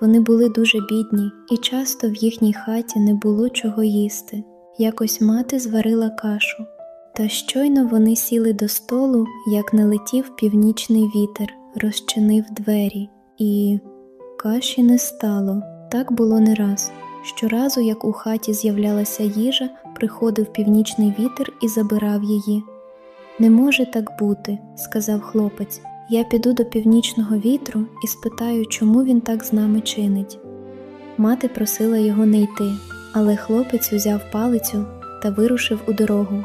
Вони були дуже бідні, і часто в їхній хаті не було чого їсти. Якось мати зварила кашу. Та щойно вони сіли до столу, як налетів північний вітер, розчинив двері, і каші не стало. Так було не раз. Щоразу, як у хаті з'являлася їжа, приходив північний вітер і забирав її. Не може так бути, сказав хлопець. Я піду до північного вітру і спитаю, чому він так з нами чинить. Мати просила його не йти, але хлопець узяв палицю та вирушив у дорогу.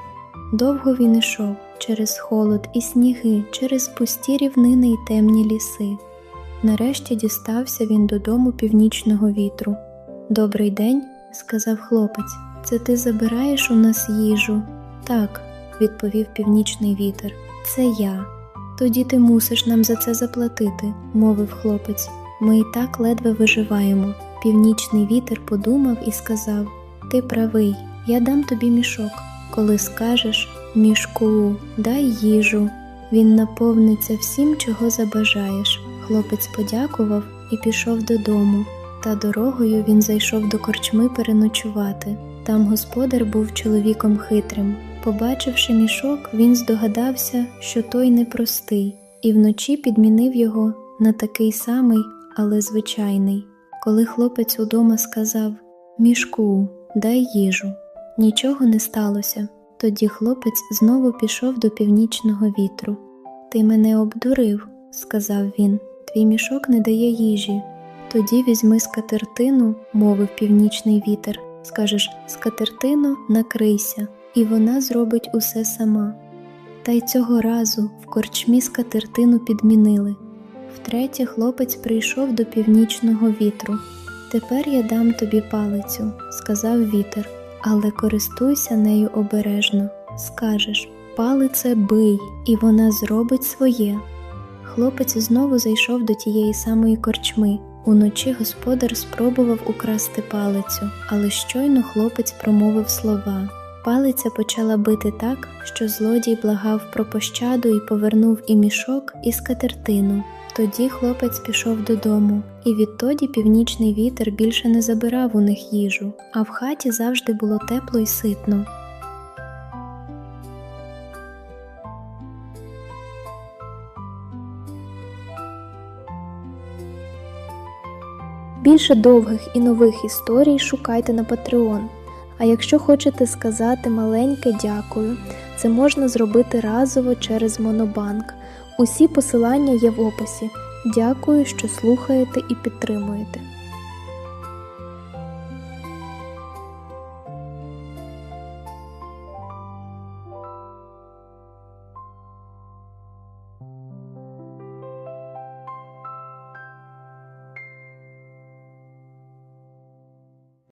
Довго він ішов через холод і сніги, через пусті рівнини й темні ліси. Нарешті дістався він додому північного вітру. Добрий день, сказав хлопець. Це ти забираєш у нас їжу? Так, відповів північний вітер. Це я. Тоді ти мусиш нам за це заплатити, мовив хлопець. Ми і так ледве виживаємо. Північний вітер подумав і сказав: Ти правий, я дам тобі мішок. Коли скажеш мішку, дай їжу, він наповниться всім, чого забажаєш. Хлопець подякував і пішов додому. Та дорогою він зайшов до корчми переночувати. Там господар був чоловіком хитрим. Побачивши мішок, він здогадався, що той непростий, і вночі підмінив його на такий самий, але звичайний. Коли хлопець удома сказав Мішку, дай їжу, нічого не сталося. Тоді хлопець знову пішов до північного вітру. Ти мене обдурив, сказав він, твій мішок не дає їжі. Тоді візьми скатертину, мовив північний вітер. Скажеш скатертину, накрийся і вона зробить усе сама. Та й цього разу в корчмі скатертину підмінили. Втретє, хлопець прийшов до північного вітру. Тепер я дам тобі палицю, сказав вітер, але користуйся нею обережно. Скажеш палице бий, і вона зробить своє. Хлопець знову зайшов до тієї самої корчми. Уночі господар спробував украсти палицю, але щойно хлопець промовив слова. Палиця почала бити так, що злодій благав про пощаду і повернув і мішок, і скатертину. Тоді хлопець пішов додому, і відтоді північний вітер більше не забирав у них їжу, а в хаті завжди було тепло і ситно. Більше довгих і нових історій шукайте на Patreon. А якщо хочете сказати маленьке дякую, це можна зробити разово через Монобанк. Усі посилання є в описі. Дякую, що слухаєте і підтримуєте.